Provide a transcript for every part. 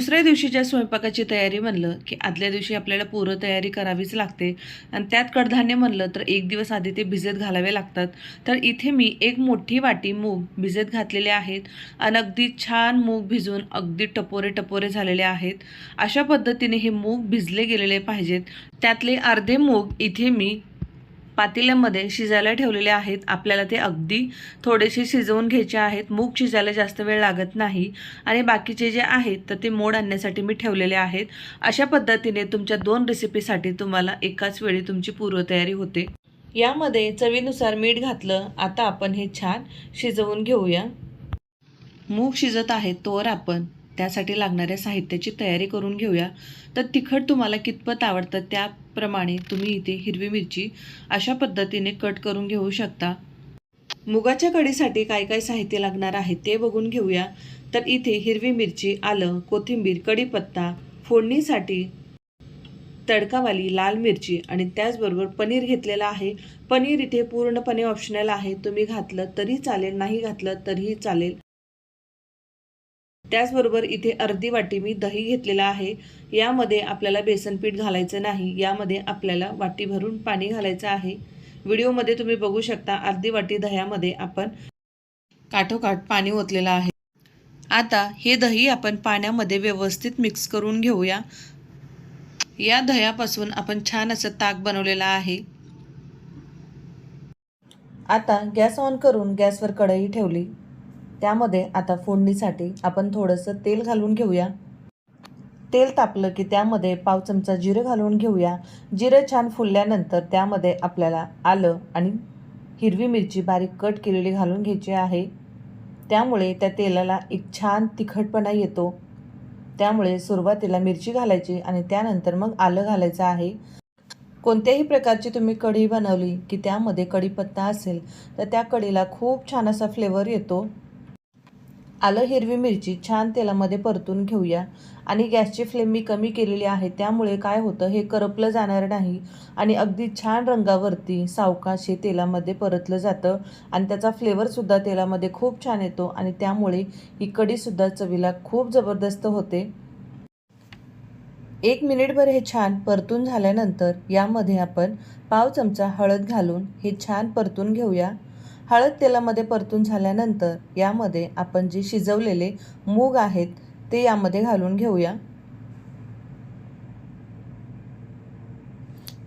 दुसऱ्या दिवशीच्या स्वयंपाकाची तयारी म्हणलं की आदल्या दिवशी आपल्याला पूर्व तयारी करावीच लागते. आणि त्यात कडधान्य म्हणलं तर एक दिवस आधी ते भिजत घालावे लागतात. तर इथे मी एक मोठी वाटी मूग भिजत घातलेले आहेत आणि अगदी छान मूग भिजून अगदी टपोरे टपोरे झालेले आहेत. अशा पद्धतीने हे मूग भिजले गेलेले पाहिजेत. त्यातले अर्धे मूग इथे मी पातेल्यामध्ये शिजायला ठेवलेले आहेत. आपल्याला ते अगदी थोडेसे शिजवून घ्यायचे आहेत. मूग शिजायला जास्त वेळ लागत नाही. आणि बाकीचे जे आहेत तर ते मोड आणण्यासाठी मी ठेवलेले आहेत. अशा पद्धतीने तुमच्या दोन रेसिपीसाठी तुम्हाला एकाच वेळी तुमची पूर्वतयारी होते. यामध्ये चवीनुसार मीठ घातलं. आता आपण हे छान शिजवून घेऊया. मूग शिजत आहे तोवर आपण त्यासाठी लागणाऱ्या साहित्याची तयारी करून घेऊया. तर तिखट तुम्हाला कितपत आवडतं त्याप्रमाणे तुम्ही इथे हिरवी मिरची अशा पद्धतीने कट करून घेऊ शकता. मुगाच्या कढीसाठी काय काय साहित्य लागणार आहे ते बघून घेऊया. तर इथे हिरवी मिरची आलं कोथिंबीर कढीपत्ता फोडणीसाठी तडकावाली लाल मिरची आणि त्याचबरोबर पनीर घेतलेलं आहे. पनीर इथे पूर्णपणे ऑप्शनल आहे. तुम्ही घातलं तरी चालेल नाही घातलं तरीही चालेल. त्याचबरोबर इथे अर्धी वाटी मी दही घेतलेलं आहे. यामध्ये आपल्याला बेसन पीठ घालायचं नाही. यामध्ये आपल्याला वाटी भरून पाणी घालायचं आहे. व्हिडिओमध्ये तुम्ही बघू शकता अर्धी वाटी दह्यामध्ये आपण काठोकाठ पाणी ओतलेलं आहे. आता हे दही आपण पाण्यामध्ये व्यवस्थित मिक्स करून घेऊया. या दह्यापासून आपण छान असं ताक बनवलेला आहे. आता गॅस ऑन करून गॅसवर कढई ठेवली. त्यामध्ये आता फोडणीसाठी आपण थोडंसं तेल घालून घेऊया. तेल तापलं की त्यामध्ये पाव चमचा जिरं घालून घेऊया. जिरं छान फुलल्यानंतर त्यामध्ये आपल्याला आलं आणि हिरवी मिरची बारीक कट केलेली घालून घ्यायची आहे. त्यामुळे त्या तेलाला एक छान तिखटपणा येतो. त्यामुळे सुरुवातीला मिरची घालायची आणि त्यानंतर मग आलं घालायचं आहे. कोणत्याही प्रकारची तुम्ही कढी बनवली की त्यामध्ये कढीपत्ता असेल तर त्या कढीला खूप छान असा फ्लेवर येतो. आलं हिरवी मिरची छान तेलामध्ये परतून घेऊया. आणि गॅसची फ्लेम मी कमी केलेली आहे त्यामुळे काय होतं हे करपलं जाणार नाही आणि अगदी छान रंगावरती सावकाश हे तेलामध्ये परतलं जातं आणि त्याचा फ्लेवरसुद्धा तेलामध्ये खूप छान येतो आणि त्यामुळे ही कढीसुद्धा चवीला खूप जबरदस्त होते. एक मिनिटभर हे छान परतून झाल्यानंतर यामध्ये आपण पाव चमचा हळद घालून हे छान परतून घेऊया. हळद तेलामध्ये परतून झाल्यानंतर यामध्ये आपण जे शिजवलेले मूग आहेत ते यामध्ये घालून घेऊया.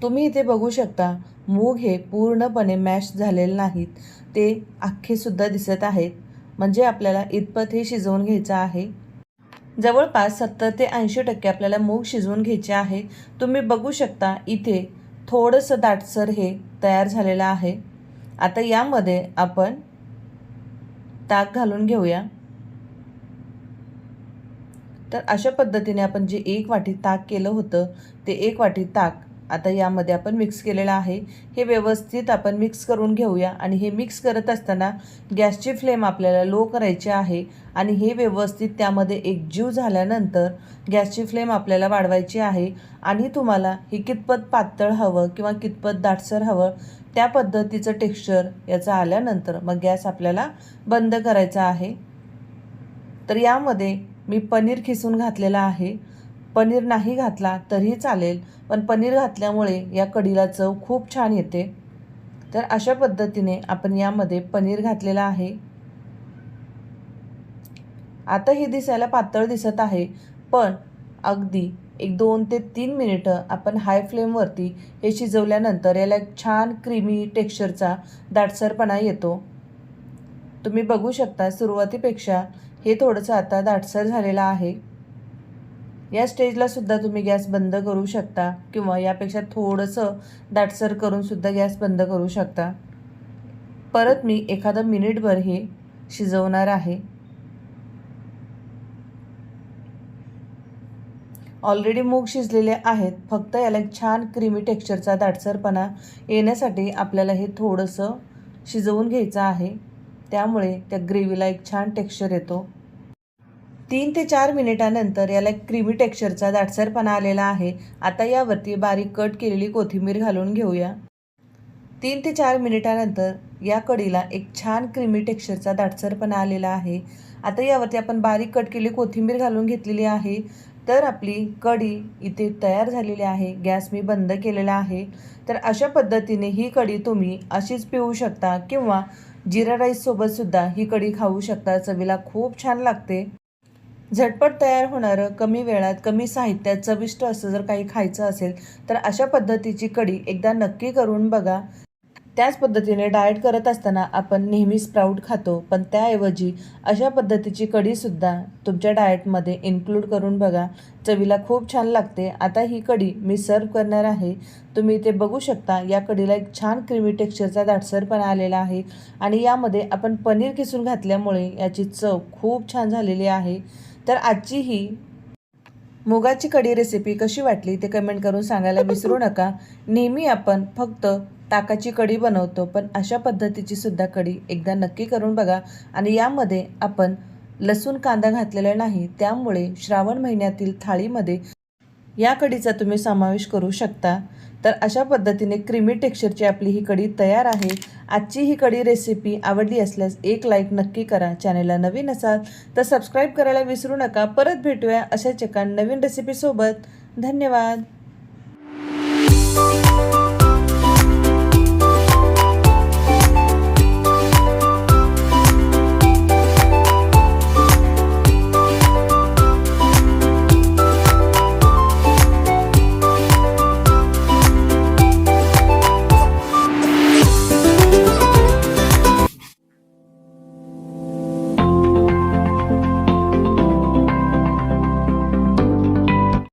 तुम्ही इथे बघू शकता मूग हे पूर्णपणे मॅश झालेले नाहीत. ते अख्खेसुद्धा दिसत आहेत. म्हणजे आपल्याला इतपत हे शिजवून घ्यायचं आहे. जवळपास सत्तर ते ऐंशी टक्के आपल्याला मूग शिजवून घ्यायचे आहे. तुम्ही बघू शकता इथे थोडंसं दाटसर हे तयार झालेलं आहे. आता यामध्ये आपण ताक घालून घेऊया. तर अशा पद्धतीने आपण जे एक वाटी ताक केलं होतं ते एक वाटी ताक आता यामध्ये आपण मिक्स केलेलं आहे. हे व्यवस्थित आपण मिक्स करून घेऊया आणि हे मिक्स करत असताना गॅसची फ्लेम आपल्याला लो करायची आहे आणि हे व्यवस्थित त्यामध्ये एकजीव झाल्यानंतर गॅसची फ्लेम आपल्याला वाढवायची आहे आणि तुम्हाला हे कितपत पातळ हवं किंवा कितपत दाटसर हवं त्या पद्धतीचं टेक्स्चर याचं आल्यानंतर मग गॅस आपल्याला बंद करायचा आहे. तर यामध्ये मी पनीर खिसून घातलेलं आहे. पनीर नाही घातला तरीही चालेल पण पनीर घातल्यामुळे या कढीला चव खूप छान येते. तर अशा पद्धतीने आपण यामध्ये पनीर घातलेलं आहे. आता हे दिसायला पातळ दिसत आहे पण अगदी एक दोन ते तीन मिनिटं आपण हाय फ्लेमवरती हे शिजवल्यानंतर याला एक छान क्रीमी टेक्स्चरचा दाटसरपणा येतो. तुम्ही बघू शकता सुरुवातीपेक्षा हे थोडंसं आता दाटसर झालेलं आहे. या स्टेजला सुद्धा तुम्ही गॅस बंद करू शकता किंवा यापेक्षा थोडंसं दाटसर करून सुद्धा गॅस बंद करू शकता. परत मी एखादं मिनिटभर हे शिजवणार आहे. ऑलरेडी मूग शिजलेले आहेत. फक्त याला एक छान क्रीमी टेक्स्चरचा दाटसरपणा येण्यासाठी आपल्याला हे थोडंसं शिजवून घ्यायचं आहे. त्यामुळे त्या ग्रेव्हीला एक छान टेक्स्चर येतो. तीन ते चार मिनिटानंतर याला एक क्रीमी टेक्स्चरचा दाटसरपणा आलेला आहे. आता यावरती बारीक कट केलेली कोथिंबीर घालून घेऊया. तीन ते चार मिनिटानंतर या कढीला एक छान क्रीमी टेक्स्चरचा दाटसरपणा आलेला आहे. आता यावरती आपण बारीक कट केली कोथिंबीर घालून घेतलेली आहे. तर आपली कढी इथे तयार झालेली आहे. गॅस मी बंद केलेला आहे. तर अशा पद्धतीने ही कढी तुम्ही अशीच पिऊ शकता किंवा जिरा राईससोबतसुद्धा ही कढी खाऊ शकता. चवीला खूप छान लागते. झटपट तयार होणारं कमी वेळात कमी साहित्यात चविष्ट असं जर काही खायचं असेल तर अशा पद्धतीची कढी एकदा नक्की करून बघा. त्याच पद्धतीने डाएट करत असताना आपण नेहमी स्प्राऊट खातो पण त्याऐवजी अशा पद्धतीची कढीसुद्धा तुमच्या डाएटमध्ये इन्क्लूड करून बघा. चवीला खूप छान लागते. आता ही कढी मी सर्व करणार आहे. तुम्ही इथे बघू शकता या कढीला एक छान क्रीमी टेक्स्चरचा दाटसरपणा आलेला आहे आणि यामध्ये आपण पनीर किसून घातल्यामुळे याची चव खूप छान झालेली आहे. तर आजची ही मुगाची कढी रेसिपी कशी वाटली ते कमेंट करून सांगायला विसरू नका. नेहमी आपण फक्त ताकाची कढी बनवतो पण अशा पद्धतीची सुद्धा कढी एकदा नक्की करून बघा. आणि यामध्ये आपण लसूण कांदा घातलेला नाही त्यामुळे श्रावण महिन्यातील थाळीमध्ये या कढीचा तुम्ही समावेश करू शकता. तर अशा पद्धतीने क्रीमी टेक्स्चरची आपली ही कढी तयार आहे. आजची ही कढी रेसिपी आवडली असल्यास एक लाईक नक्की करा. चॅनेलला नवीन असाल तर सबस्क्राईब करायला विसरू नका. परत भेटूया अशा चकान नवीन रेसिपीसोबत धन्यवाद.